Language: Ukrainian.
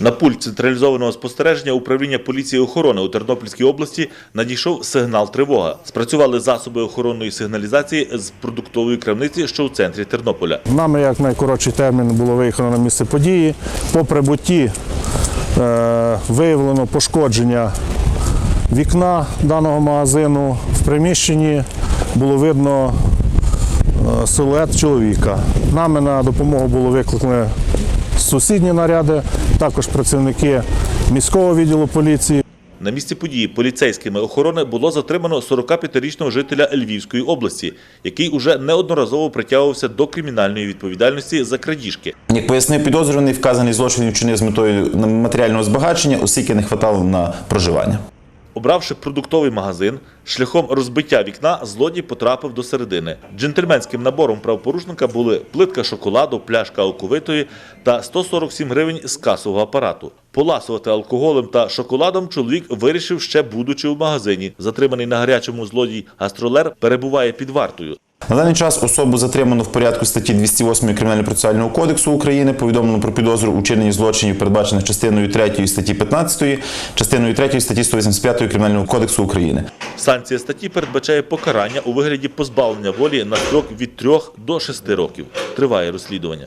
На пульт централізованого спостереження управління поліції охорони у Тернопільській області надійшов сигнал тривога. Спрацювали засоби охоронної сигналізації з продуктової крамниці, що у центрі Тернополя. Нами як найкоротший термін було виїхано на місце події. По прибутті е, виявлено пошкодження вікна даного магазину. В приміщенні було видно е, силует чоловіка. Нами на допомогу було викликані сусідні наряди, також працівники міського відділу поліції. На місці події поліцейськими охорони було затримано 45-річного жителя Львівської області, який уже неодноразово притягувався до кримінальної відповідальності за крадіжки. Як пояснив підозрюваний, вказаний злочин вчинив з метою матеріального збагачення, оскільки не хватало на проживання. Обравши продуктовий магазин, шляхом розбиття вікна злодій потрапив до середини. Джентльменським набором правопорушника були плитка шоколаду, пляшка оковитої та 147 гривень з касового апарату. Поласувати алкоголем та шоколадом чоловік вирішив ще будучи в магазині. Затриманий на гарячому злодій гастролер перебуває під вартою. На даний час особу затримано в порядку статті 208 Кримінально-процесуального кодексу України, повідомлено про підозру у вчиненні злочинів, передбачених частиною 3 статті 15, частиною 3 статті 185 Кримінального кодексу України. Санкція статті передбачає покарання у вигляді позбавлення волі на строк від 3 до 6 років. Триває розслідування.